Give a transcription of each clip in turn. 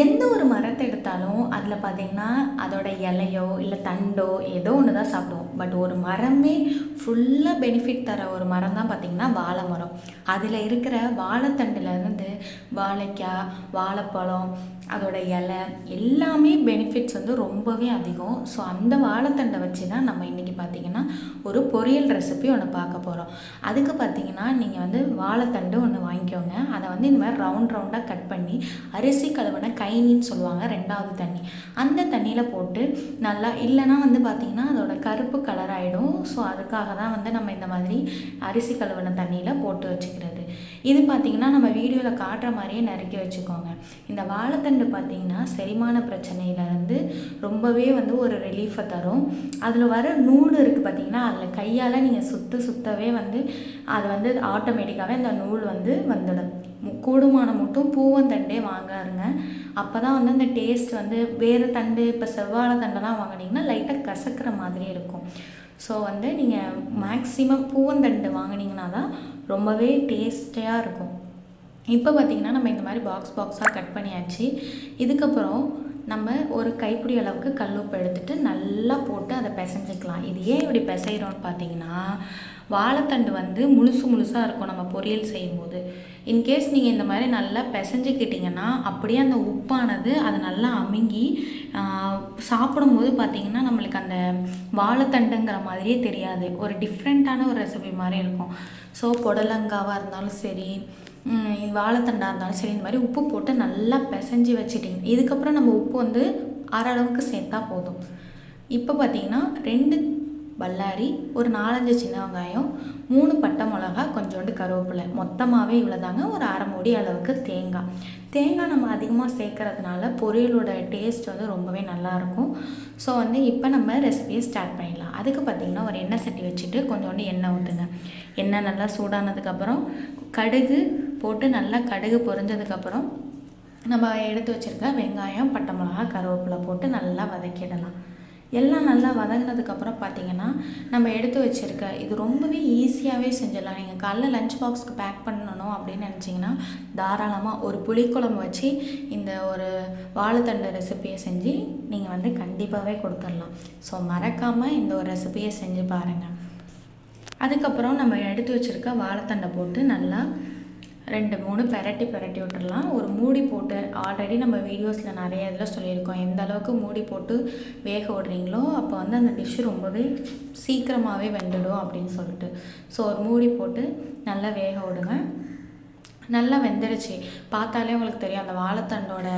எந்த ஒரு மரத்தை எடுத்தாலும் அதில் பார்த்தீங்கன்னா அதோட இலையோ இல்லை தண்டோ ஏதோ ஒன்று தான் சாப்பிடுவோம். பட் ஒரு மரமே ஃபுல்லாக பெனிஃபிட் தர ஒரு மரம் தான் பார்த்திங்கன்னா வாழை மரம். அதில் இருக்கிற வாழைத்தண்டுலேருந்து வாழைக்காய் வாழைப்பழம் அதோட இலை எல்லாமே பெனிஃபிட்ஸ் வந்து ரொம்பவே அதிகம். ஸோ அந்த வாழைத்தண்டை வச்சு தான் நம்ம இன்றைக்கி பார்த்திங்கன்னா ஒரு பொரியல் ரெசிபி ஒன்று பார்க்க போகிறோம் அதுக்கு பார்த்திங்கன்னா நீங்கள் வந்து வாழைத்தண்டு ஒன்று வாங்கிக்கோங்க. அதை வந்து இந்த மாதிரி ரவுண்ட் ரவுண்டாக கட் பண்ணி அரிசி கழுவின கைனின்னு சொல்லுவாங்க ரெண்டாவது தண்ணி. அந்த தண்ணியில் போட்டு நல்லா இல்லைன்னா வந்து பார்த்திங்கன்னா அதோட கருப்பு கலர் ஆகிடும் ஸோ அதுக்காக தான் வந்து நம்ம இந்த மாதிரி அரிசி கழுவின தண்ணியில் போட்டு வச்சுக்கிறது. இது பார்த்திங்கன்னா நம்ம வீடியோவில் காட்டுற மாதிரியே நறுக்கி வச்சுக்கோங்க. இந்த வாழைத்தண்டு பார்த்திங்கன்னா செரிமான பிரச்சனையிலேருந்து ரொம்பவே வந்து ஒரு ரிலீஃபை தரும். அதில் வர நூல் இருக்குது பார்த்திங்கன்னா அதில் கையால் நீங்கள் சுத்த சுத்தவே வந்து அது வந்து ஆட்டோமேட்டிக்காகவே அந்த நூல் வந்து வந்துடும். கூடுமானம் மட்டும் பூவந்தண்டே வாங்காருங்க. அப்போ தான் வந்து அந்த டேஸ்ட் வந்து வேறு தண்டு இப்போ செவ்வாழை தண்டெல்லாம் வாங்குனீங்கன்னா லைட்டாக கசக்கிற மாதிரி இருக்கும். ஸோ வந்து நீங்கள் மேக்ஸிமம் பூவந்தண்டு வாங்குனீங்கன்னா தான் ரொம்பவே டேஸ்டியாக இருக்கும். இப்போ பார்த்தீங்கன்னா நம்ம இந்த மாதிரி பாக்ஸ் பாக்ஸாக கட் பண்ணியாச்சு. இதுக்கப்புறம் நம்ம ஒரு கைப்பிடி அளவுக்கு கல்லுப்பு எடுத்துகிட்டு நல்லா போட்டு அதை பிசைஞ்சிக்கலாம். இது ஏன் இப்படி பிசைகிறோன்னு பார்த்தீங்கன்னா வாழைத்தண்டு வந்து முழுசு முழுசாக இருக்கும் நம்ம பொரியல் செய்யும்போது. இன்கேஸ் நீங்கள் இந்த மாதிரி நல்லா பிசைஞ்சிக்கிட்டிங்கன்னா அப்படியே அந்த உப்பானது அது நல்லா அமுங்கி சாப்பிடும்போது பார்த்தீங்கன்னா நம்மளுக்கு அந்த வாழைத்தண்டுங்கிற மாதிரியே தெரியாது. ஒரு டிஃப்ரெண்ட்டான ஒரு ரெசிபி மாதிரி இருக்கும். ஸோ புடலங்காவாக இருந்தாலும் சரி வாழைத்தண்டாக இருந்தாலும் சரி இந்த மாதிரி உப்பு போட்டு நல்லா பிசைஞ்சு வச்சுட்டிங்க. இதுக்கப்புறம் நம்ம உப்பு வந்து அரை அளவுக்கு சேர்த்தா போதும். இப்போ பார்த்தீங்கன்னா ரெண்டு பல்லாரி ஒரு நாலஞ்சு சின்ன வெங்காயம் மூணு பட்டை மிளகா கொஞ்சோண்டு கருவேப்பிலை. மொத்தமாகவே இவ்வளோதாங்க ஒரு அரை மூடி அளவுக்கு தேங்காய். தேங்காய் நம்ம அதிகமாக சேர்க்கறதுனால பொரியலோட டேஸ்ட் வந்து ரொம்பவே நல்லாயிருக்கும் ஸோ வந்து இப்போ நம்ம ரெசிபியை ஸ்டார்ட் பண்ணிடலாம். அதுக்கு பார்த்திங்கன்னா ஒரு எண்ணெய் சட்டி வச்சுட்டு கொஞ்சோண்டு எண்ணெய் ஊற்றுங்க எண்ணெய் நல்லா சூடானதுக்கப்புறம் கடுகு போட்டு நல்லா கடுகு பொரிஞ்சதுக்கப்புறம் நம்ம எடுத்து வச்சுருக்க வெங்காயம் பட்டை மிளகா கருவேப்பிலை போட்டு நல்லா வதக்கிடலாம். எல்லாம் நல்லா வதங்கினதுக்கப்புறம் பார்த்தீங்கன்னா நம்ம எடுத்து வச்சுருக்க இது ரொம்பவே ஈஸியாகவே செஞ்சிடலாம். நீங்கள் காலைல லஞ்ச் பாக்ஸ்க்கு பேக் பண்ணணும் அப்படின்னு நினச்சிங்கன்னா தாராளமாக ஒரு புளிக்குழம்பு வச்சு இந்த ஒரு வாழைத்தண்டு ரெசிபியை செஞ்சு நீங்கள் வந்து கண்டிப்பாகவே கொடுத்துடலாம். ஸோ மறக்காமல் இந்த ஒரு ரெசிபியை செஞ்சு பாருங்கள் அதுக்கப்புறம் நம்ம எடுத்து வச்சுருக்க வாழைத்தண்டை போட்டு நல்லா ரெண்டு மூணு பெரட்டி பெரட்டி விட்டுடலாம். ஒரு மூடி போட்டு ஆல்ரெடி நம்ம வீடியோஸில் நிறைய இதில் சொல்லியிருக்கோம். எந்த அளவுக்கு மூடி போட்டு வேக விடுறீங்களோ அப்போ வந்து அந்த டிஷ்ஷு ரொம்பவே சீக்கிரமாகவே வெந்துடும் அப்படின்னு சொல்லிட்டு. ஸோ ஒரு மூடி போட்டு நல்லா வேக விடுங்க. நல்லா வெந்துடுச்சு. பார்த்தாலே உங்களுக்கு தெரியும் அந்த வாழைத்தண்டோட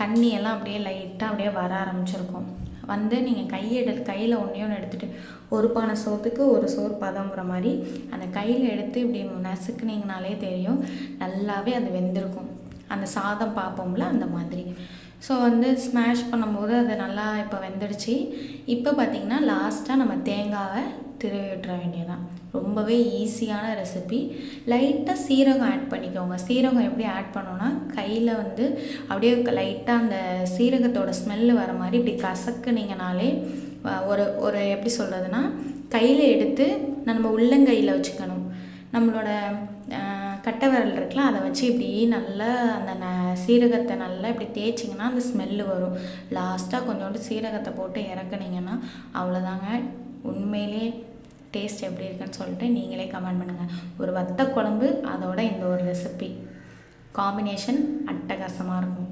தண்ணியெல்லாம் அப்படியே லைட்டாக அப்படியே வர ஆரம்பிச்சிருக்கும். வந்து நீங்கள் கையை எடு கையில் ஒன்றே ஒன்று எடுத்துகிட்டு ஒரு பானை சோத்துக்கு ஒரு சோறு பதங்கிற மாதிரி அந்த கையில் எடுத்து இப்படி நசுக்குனீங்கனாலே தெரியும் நல்லாவே அது வெந்திருக்கும். அந்த சாதம் பார்ப்போம்ல அந்த மாதிரி. ஸோ வந்து ஸ்மாஷ் பண்ணும்போது அது நல்லா இப்போ வெந்துடுச்சு. இப்போ பார்த்திங்கன்னா லாஸ்ட்டாக நம்ம தேங்காவை திருவி விட்டுற வேண்டியதான் ரொம்பவே ஈஸியான ரெசிபி லைட்டாக சீரகம் ஆட் பண்ணிக்கோங்க. சீரகம் எப்படி ஆட் பண்ணோன்னா கையில் வந்து அப்படியே லைட்டாக அந்த சீரகத்தோட ஸ்மெல்லு வர மாதிரி இப்படி கசக்குனிங்கனாலே ஒரு ஒரு எப்படி சொல்கிறதுனா கையில் எடுத்து நம்ம உள்ளங்கையில் வச்சுக்கணும். நம்மளோட கட்டை விரல் இருக்குல்ல அதை வச்சு இப்படி நல்லா அந்த ந சீரகத்தை நல்லா இப்படி தேய்ச்சிங்கன்னா அந்த ஸ்மெல்லு வரும். லாஸ்ட்டாக கொஞ்சோண்டு சீரகத்தை போட்டு இறக்குனீங்கன்னா அவ்வளோதாங்க. உண்மையிலே டேஸ்ட் எப்படி இருக்குன்னு சொல்லிட்டு நீங்களே கமெண்ட் பண்ணுங்கள் ஒரு வத்த குழம்பு அதோட இந்த ஒரு ரெசிபி காம்பினேஷன் அட்டகாசமாக இருக்கும்.